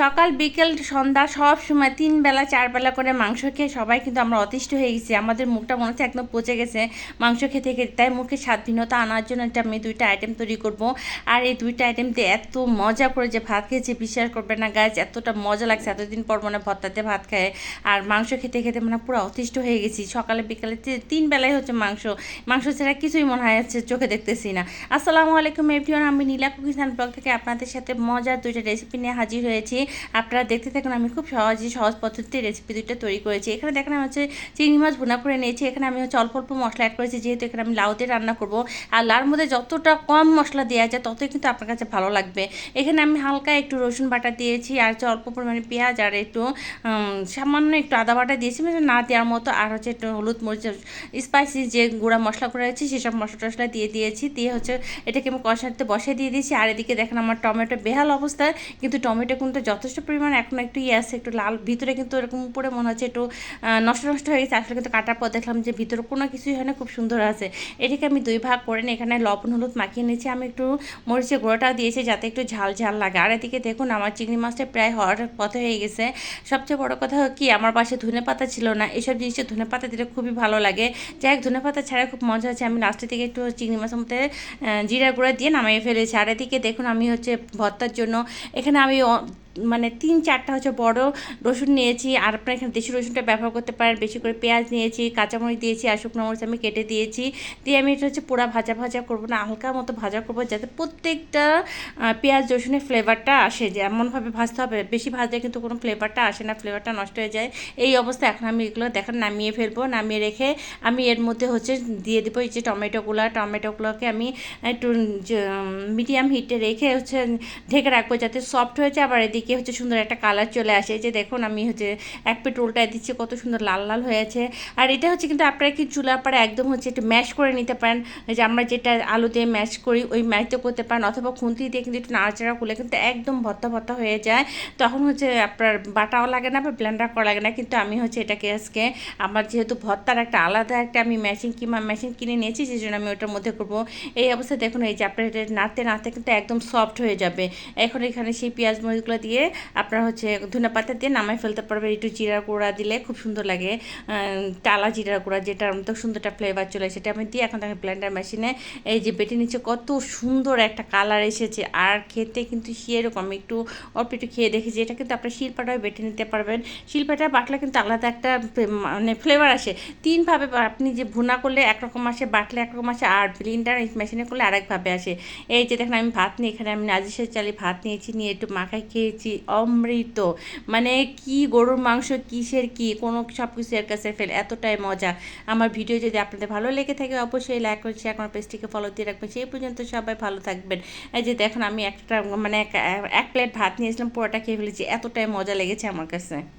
সকাল, বিকেল, সন্ধ্যা সব সময় তিন বেলা, চার বেলা করে মাংস খেয়ে সবাই কিন্তু আমরা অতিষ্ঠ হয়ে গেছি। আমাদের মুখটা মনে হচ্ছে একদম পচে গেছে মাংস খেতে খেতে। তাই মুখে স্বাদ ভিন্নতা আনার জন্য একটা আমি দুইটা আইটেম তৈরি করব। আর এই দুইটা আইটেম দিয়ে এত মজা করে যে ভাত খেয়েছি, বিশ্বাস করবে না গাছ এতটা মজা লাগছে। এতদিন পর মানে ভত্তাতে ভাত খায়। আর মাংস খেতে খেতে মানে পুরো অতিষ্ঠ হয়ে গেছি। সকালে, বিকালে তিন বেলায় হচ্ছে মাংস। মাংস ছাড়া কিছুই মনে হয় হচ্ছে চোখে দেখতেছি না। আসসালামু আলাইকুম এভরিওয়ান আমি নীলা কুকিসান ব্লগ থেকে আপনাদের সাথে মজার দুইটা রেসিপি নিয়ে হাজির হয়েছি। আপনারা দেখতে থাকুন, আমি খুব সহজে সহজ পদ্ধতিতে রেসিপি দুইটা তৈরি করেছি। এখানে দেখেন আমি হচ্ছে চিংড়ি মাছ ভুনা করে নিয়েছি। এখানে আমি হচ্ছে অল্প অল্প মশলা অ্যাড করেছি, যেহেতু এখানে আমি লাউ দিয়ে রান্না করব। আর লাউর মধ্যে যতটা কম মশলা দেওয়া যায়, ততই কিন্তু আপনার কাছে ভালো লাগবে। এখানে আমি হালকা একটু রসুন বাটা দিয়েছি, আর হচ্ছে অল্প পরিমাণে পেঁয়াজ, আর একটু সামান্য একটু আদা বাটা দিয়েছি মানে না দেওয়ার মতো, আর হচ্ছে একটু হলুদ মরিচ স্পাইসি যে গুঁড়া মশলা করে আছে সেসব মশলা টশলা দিয়ে দিয়েছি। দিয়ে হচ্ছে এটাকে আমি কষাতে বসে দিয়ে দিয়েছি। আর এদিকে দেখেন আমার টমেটো বেহাল অবস্থা কিন্তু টমেটো কিন্তু যথেষ্ট পরিমাণ এখন একটু ইয়ে আছে, একটু লাল, ভিতরে কিন্তু এরকম উপরে মনে হচ্ছে একটু নষ্ট নষ্ট হয়ে গেছে। আসলে কিন্তু কাটার পর দেখলাম যে ভিতরে কোনো কিছুই হয় না, খুব সুন্দর আছে। এটাকে আমি দুই ভাগ করে নিয়ে এখানে লবণ, হলুদ মাখিয়ে নিয়েছি। আমি একটু মরিচের গুঁড়োটাও দিয়েছি যাতে একটু ঝাল ঝাল লাগে। আর এদিকে দেখুন আমার চিংড়ি মাছটা প্রায় হওয়ার পথে হয়ে গেছে। সবচেয়ে বড় কথা কি, আমার পাশে ধনে পাতা ছিল না। এসব জিনিসে ধনে পাতা দিলে খুবই ভালো লাগে। যাই হোক, ধনে পাতা ছাড়া খুব মজা আছে আমি লাস্টের দিকে একটু চিংড়ি মাছের মধ্যে জিরা গুঁড়া দিয়ে নামিয়ে ফেলেছি। আর এদিকে দেখুন আমি হচ্ছে ভর্তার জন্য, এখানে আমি মানে তিন চারটা হচ্ছে বড় রসুন নিয়েছি আর আপনারা এখানে দেশি রসুনটা ব্যবহার করতে পারেন। বেশি করে পেঁয়াজ নিয়েছি, কাঁচামরিচ দিয়েছি আর শুকনো মরিচ আমি কেটে দিয়েছি। দিয়ে আমি এটা হচ্ছে পোড়া ভাজা ভাজা করব না, হালকা মতো ভাজা করব যাতে প্রত্যেকটা পেঁয়াজ, রসুনের ফ্লেভারটা আসে যেমনভাবে ভাজতে হবে। বেশি ভাজলে কিন্তু কোনো ফ্লেভারটা আসে না, ফ্লেভারটা নষ্ট হয়ে যায়। এই অবস্থা এখন আমি এগুলো দেখেন নামিয়ে ফেলব, নামিয়ে রেখে আমি এর মধ্যে হচ্ছে দিয়ে দেবো এই যে টমেটোগুলো টমেটোগুলোকে আমি একটু মিডিয়াম হিটে রেখে হচ্ছে ঢেকে রাখব যাতে সফট হয়েছে আবার এদিকে হচ্ছে সুন্দর একটা কালার চলে আসে। যে দেখুন, আমি হচ্ছে এক পিট উল্টায় দিচ্ছি, কত সুন্দর লাল লাল হয়ে আছে। আর এটা হচ্ছে কিন্তু আপনারা কি চুলার পরে একদম হচ্ছে একটু ম্যাশ করে নিতে পারেন। যে আমরা যেটা আলু দিয়ে ম্যাশ করি, ওই ম্যাশটা করতে পারেন। অথবা খুন্তি দিয়ে কিন্তু একটু নাড়াচাড়া করলে কিন্তু একদম ভর্তা ভর্তা হয়ে যায়। তখন হচ্ছে আপনার বাটাও লাগে না বা ব্লেন্ডার করা লাগে না। কিন্তু আমি হচ্ছে এটাকে আজকে আমার যেহেতু ভর্তার একটা আলাদা একটা আমি মেশিন কিংবা মেশিন কিনে নিয়েছি সেই জন্য আমি ওটার মধ্যে করব। এই অবস্থায় দেখুন, এই যে আপনার এটা নাড়তে নাড়তে কিন্তু একদম সফট হয়ে যাবে। এখন এখানে সেই পেঁয়াজ মরিচগুলো দিয়ে আপনারা হচ্ছে ধনে পাতা দিয়ে নামাই ফেলতে পারবেন। একটু জিরা গুঁড়া দিলে খুব সুন্দর লাগে। টালা জিরা গুঁড়া যেটার মতো সুন্দর একটা ফ্লেভার চলে সেটা আমি দিয়ে এখন তাকে ব্লেন্ডার মেশিনে এই যে বেটে নিচ্ছে, কত সুন্দর একটা কালার এসেছে। আর খেতে কিন্তু সেরকম একটু অল্প একটু খেয়ে দেখেছি, এটা কিন্তু আপনার শিল্পাটাও বেটে নিতে পারবেন। শিল্পাটা বাটলে কিন্তু আলাদা একটা মানে ফ্লেভার আসে। তিনভাবে আপনি যে ভুনা করলে একরকম আসে, বাটলে একরকম আসে, আর ব্লিন্ডার মেশিনে করলে আরেকভাবে আসে। এই যে দেখেন, আমি ভাত নিয়ে এখানে আমি নাজিসের চালে ভাত নিয়েছি, নিয়ে একটু মাখায় খেয়েছি। অমৃত। মানে কি গরুর মাংস, কিসের কি, কোনো সব কিছু এর কাছে ফেল এতটাই মজা। আমার ভিডিও যদি আপনাদের ভালো লেগে থাকে, অবশ্যই লাইক করে শেয়ার আমার পেজটিকে ফলো দিয়ে রাখবেন। সেই পর্যন্ত সবাই ভালো থাকবেন। এই যে দেখুন, আমি একটা মানে এক এক প্লেট ভাত নিয়েছিলাম, পুরোটা খেয়ে ফেলেছি। এতটাই মজা লেগেছে আমার কাছে।